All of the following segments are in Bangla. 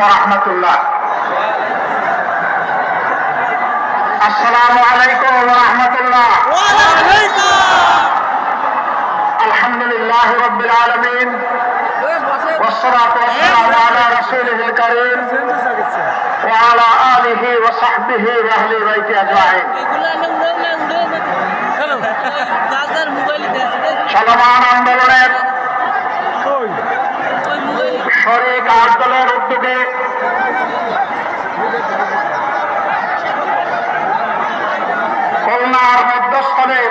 আসসালামু আলাইকুম রহমতুল্লাহ আসসালামু আলাইকুম রহমতুল্লাহ আলহামদুলিল্লাহ রবিল আলমিন والصلاة والسلام على رسوله الكريم وعلى آله وصحبه وأهل بيته أجمعين চলমান আন্দোলনের শরিক আট দলের উদ্যোগে। খুলনার মধ্যস্থলে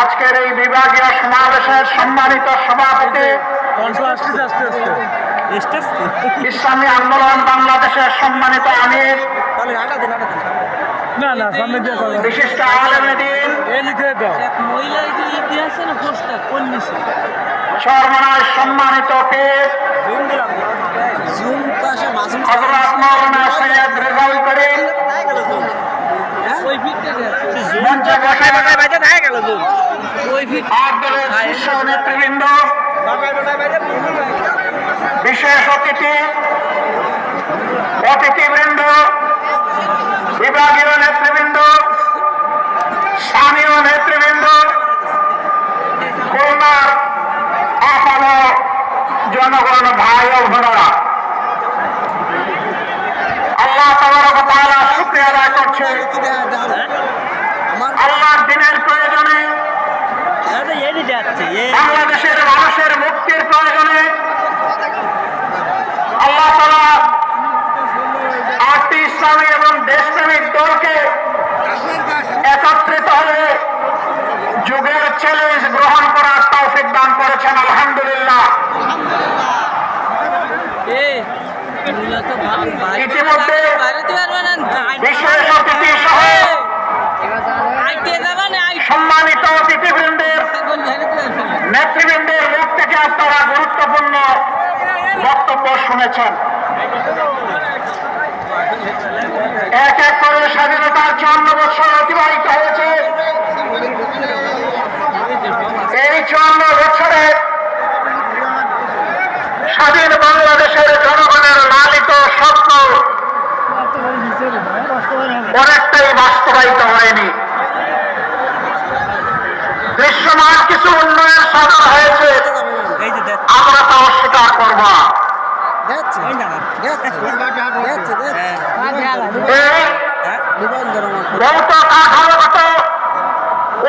আজকের এই বিভাগীয় সমাবেশের সম্মানিত সভাপতি ইসলামী আন্দোলন বাংলাদেশের সম্মানিত আমির বিশিষ্ট আলমদিন এ লিখে দাও মহিলার ইতিহাসে না পোস্টার কোন নিচে চরমনার সম্মানিত পাশে হজরত মৌলানা সৈয়দ রেজাউল করিম মঞ্চে বসে বাইতে দেখা গেল জুম ওই ফিট আট দলের শীর্ষ নেতৃবৃন্দ বিশেষ অতিথি অতিথিবৃন্দ বিভাগীয় নেতৃবৃন্দ স্থানীয় নেতৃবৃন্দ খুলনার আপানো জনগণ ভাই ও বোনেরা আল্লাহ তাবারক ওয়া তাআলা শুকরিয়া আদায় করছে আল্লাহর দিনের প্রয়োজনে যাচ্ছে বাংলাদেশের মানুষের মুক্তির প্রয়োজনে আল্লাহ তালা আটটি ইসলামী এবং দেশপ্রেমিক দলকে একত্রিত হয়ে যুগের চ্যালেঞ্জ গ্রহণ করার তৌফিক দান করেছেন আলহামদুলিল্লাহ এ এগুলো তো ভাব বিশেষ অতিথি সহ সম্মানিত অতিথিবৃন্দের নেতৃবৃন্দের মুখ থেকে আপনারা গুরুত্বপূর্ণ বক্তব্য শুনেছেন। এক এক করে স্বাধীনতার চুয়ান্ন বছর অতিবাহিত হয়েছে। এই চুয়ান্ন বছরে স্বাধীন বাংলাদেশের জনগণের লালিত স্বপ্ন অনেকটাই বাস্তবায়িত হয়নি। দৃশ্যমান কিছু উন্নয়ন সাধন হয়েছে। আমরা তা অস্বীকার করব ভৌত কাঠামোগত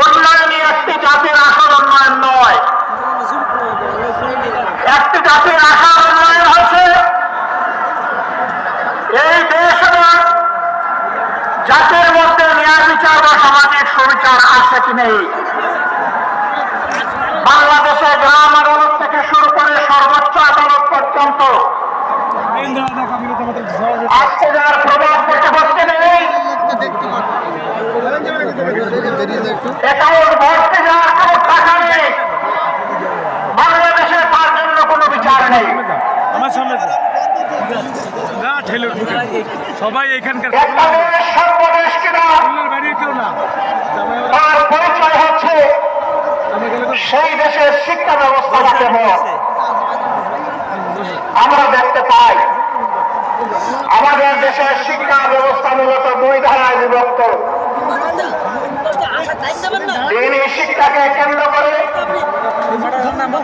উন্নয়নই একটি জাতির আসল উন্নয়ন নয় একটি জাতির আসল উন্নয়ন হচ্ছে এই দেশ এবং জাতির মধ্যে ন্যায় বিচার বা সামাজিক সুবিচার আছে কি নেই? বাংলাদেশে গ্রাম আদালত থেকে শুরু করে সর্বোচ্চ আদালত পর্যন্ত আজকে বাংলাদেশে তার জন্য কোনো বিচার নেই। আমার সামনে দাও। ঠেলে ঢুকে সবাই এখানকার কেউ না। তার পরিচয় হচ্ছে সেই দেশের শিক্ষা ব্যবস্থা কেমন আমরা দেখতে পাই আমাদের দেশের শিক্ষা ব্যবস্থা মূলত দুই ধারায় বিভক্ত। দিনী শিক্ষাকে কেন্দ্র করে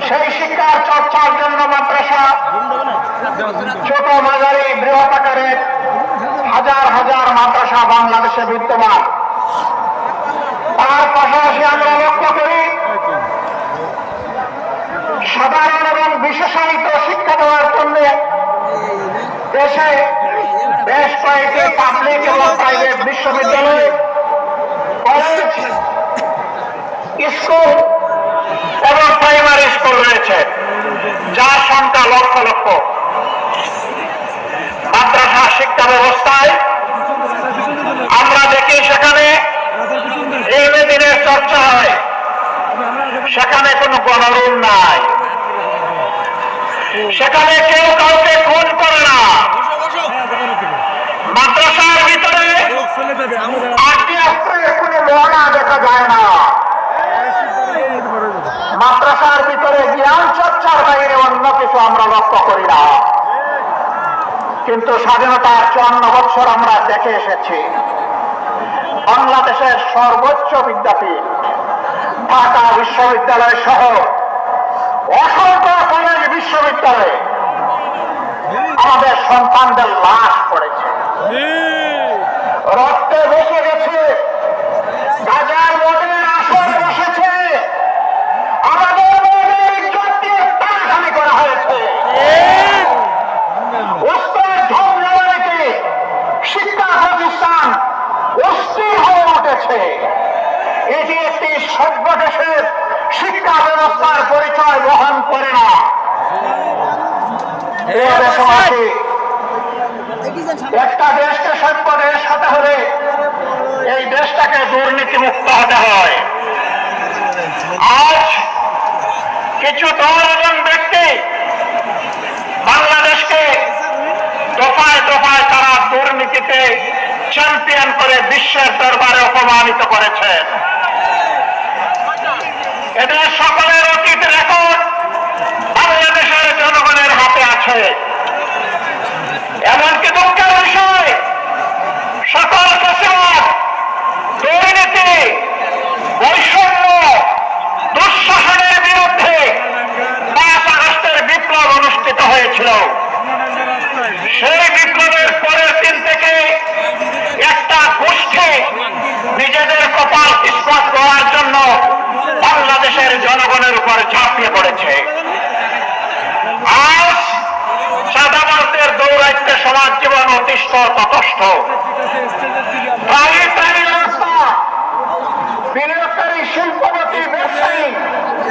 সেই শিক্ষার চর্চার জন্য মাদ্রাসা ছোট মাঝারি বৃহৎ আকারের হাজার হাজার মাদ্রাসা বাংলাদেশে বিদ্যমান। তার পাশাপাশি আমরা লক্ষ্য করি, সাধারণ এবং বিশেষায়িত শিক্ষা দেওয়ার জন্য দেশে বেশ কয়েকটি পাবলিক এবং প্রাইভেট বিশ্ববিদ্যালয় কলেজ স্কুল এবং প্রাইমারি স্কুল রয়েছে, যার সংখ্যা লক্ষ লক্ষ। চর্চা হয়। সেখানে কোনো গণরুল নাই। সেখানে কেউ কাউকে খুন করে না। মাদ্রাসার ভিতরে আটটি অস্ত্রে কোনো মহড়া দেখা যায় না। মাদ্রাসার ভিতরে জ্ঞান চর্চার বাইরে অন্য কিছু আমরা লক্ষ্য করি না। কিন্তু স্বাধীনতার চুয়ান্ন বছর আমরা দেখে এসেছি। বাংলাদেশের সর্বোচ্চ বিদ্যাপীঠ ঢাকা বিশ্ববিদ্যালয় সহ অসংখ্য কলেজ বিশ্ববিদ্যালয়ে। আমাদের সন্তানদের লাশ পড়েছে রক্তে বসে গেছে বাজার মোড়ের আসর বসেছে আমাদের মেয়েদের ইজ্জত দিয়ে টাকাখানি করা হয়েছে উস্তাদ ঝগড়াবাড়িতে শিক্ষা প্রতিষ্ঠান অস্থির হয়ে উঠেছে এটি একটি সভ্য দেশের শিক্ষা ব্যবস্থার পরিচয় বহন করে না প্রিয় দেশবাসী, একটা দেশকে সভ্য দেশ হতে হলে এই দেশটাকে দুর্নীতি মুক্ত হতে হয়। আজ কিছু দল এবং ব্যক্তি বাংলাদেশকে দফায় দফায় তারা দুর্নীতিতে চ্যাম্পিয়ন করে বিশ্বের দরবারে অপমানিত করেছে। এদের সকলের অতীত রেকর্ড বাংলাদেশের জনগণের হাতে আছে এমনকি দুঃখের বিষয় সকল ফসল দুর্নীতি বৈষম্য দুঃশাসনের বিরুদ্ধে পাঁচ আগস্টের বিপ্লব অনুষ্ঠিত হয়েছিল সেই বিপ্লবের পরের দিন থেকে একটা গোষ্ঠী নিজেদের কপাল ইস্পাত করার জন্য বাংলাদেশের জনগণের উপর ঝাঁপিয়ে পড়েছে আজ সাদাবাদের দৌরাইতে সমাজ জীবন অতিষ্ঠ ততষ্ঠ প্রায় প্রায় রাস্তা বিনিয়োগকারী শিল্পপতি ব্যবসায়ী ক্ষুদ্র ব্যবসায়ী কেউ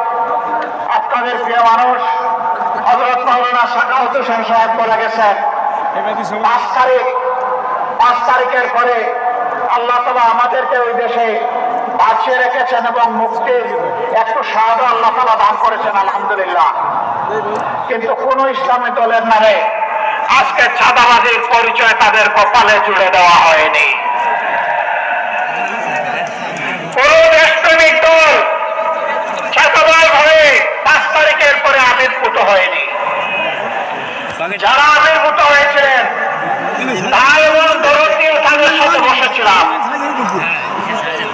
আপনাদের প্রিয় মানুষ হজরত মাওলানা সাকাউত হোসেন সাহেব বলে গেছেন পাঁচ তারিখ, পাঁচ তারিখের পরে আল্লাহ তালা আমাদেরকে ওই দেশে বাঁচিয়ে রেখেছেন এবং মুক্তির একটু সাহায্য আল্লাহ তালা দান করেছেন, আলহামদুলিল্লাহ। কিন্তু কোন ইসলামী দলের নামে আজকে চাঁদাবাজির পরিচয় তাদের কপালে জুড়ে দেওয়া হয়নি কোন দেশপ্রেমিক দল চাঁদাবাজ হয়ে পাঁচ তারিখের পরে আবির্ভূত হয়নি। যারা আবির্ভূত হয়েছিলেন তাই এবং দরদ তাদের সাথে বসেছিলাম।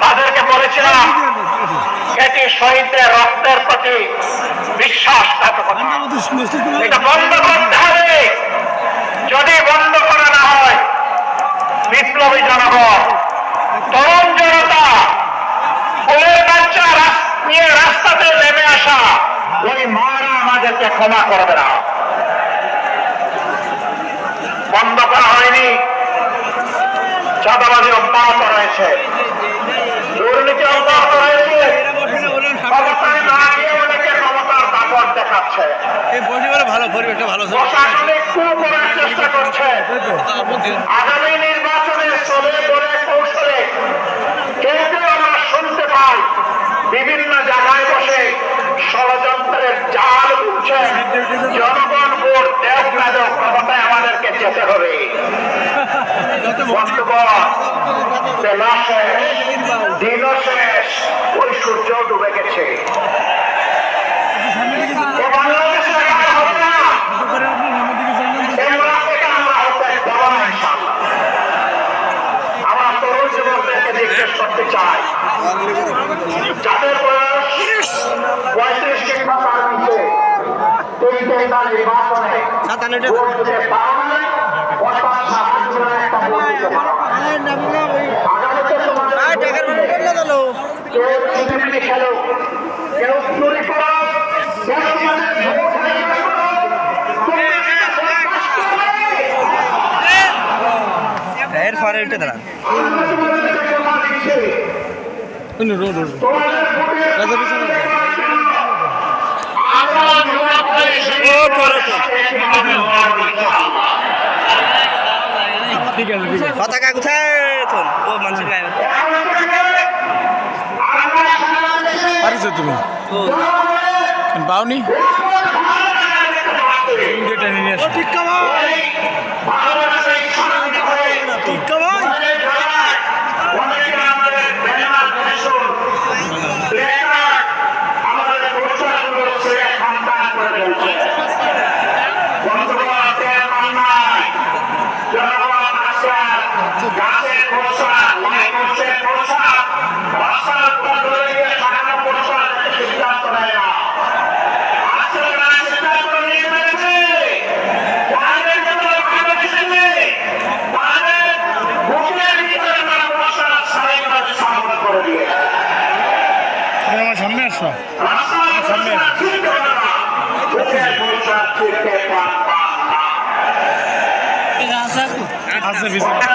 তাদেরকে বলেছিলাম এটি শহীদদের রক্তের প্রতি বিশ্বাসঘাতকতা এটা বন্ধ করতে হবে। যদি বন্ধ করা না হয় বিপ্লবী জনগণ তরুণ জনতা কোলের বাচ্চা নিয়ে রাস্তাতে নেমে আসা ওই মারা আমাদেরকে ক্ষমা করবে না বন্ধ করা হয়নি। চাঁদাবাজি অব্যাহত রয়েছে। দুর্নীতি অব্যাহত রয়েছে। ক্ষমতায় না অনেকে ক্ষমতার দাপট দেখাচ্ছে। এই বসে বলে ভালো পরিবেশটা ভালো প্রশাসনিক কু করার চেষ্টা করছে। আগামী নির্বাচনে চলে করে কৌশলে কেউ কেউ আমরা শুনতে পাই। বিভিন্ন জায়গায় বসে ষড়যন্ত্রের জাল উঠছে জনগণ ভোট দেব না দেব ক্ষমতায় আমাদেরকে যেতে হবে। বেলা শেষ ওই সূর্য ডুবে গেছে। জিজ্ঞেস করতে চাই, যাদের বয়স পঁয়ত্রিশ কিংবা তার নিচে তিনি তিনটা নির্বাচনে ভোট দিতে পারো না, অর্থাৎ সাত জনের একটা ভোট দিতে পারো না। আগামীতে তোমাদের কেউ ছিনিমিনি খেলো কেউ চুরি করো কেউ তোমাদের ভোট গেলো। তোমরা এটা ও করতো পতাকা কোথায় ও মানুষের গায়ে পারিছো তুমি? পাওনি? ঠিক আছে পিছনে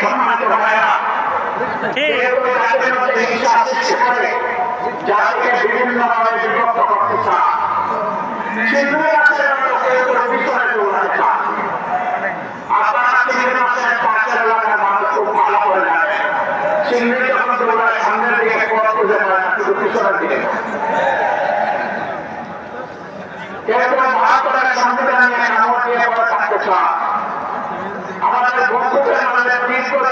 সম্মানিত ভাইরা যাদের মধ্যে হিংসা সৃষ্টি করে যাদেরকে বিভিন্ন ভাবে বিভক্ত করতে চান সেগুলি আসলে বিচারে বলতে চান আপনারা তিন মাসের পাঁচের এলাকার মানুষ খুব ভালো করে জানেন সিঙ্গুলি যখন দৌড়ায় সামনের দিকে পথ খুঁজে পায় না শুধু পিছনের দিকে এরকম মহাত্মার সংবিধান নিয়ে নাম নিয়ে পড়ে থাকতে চান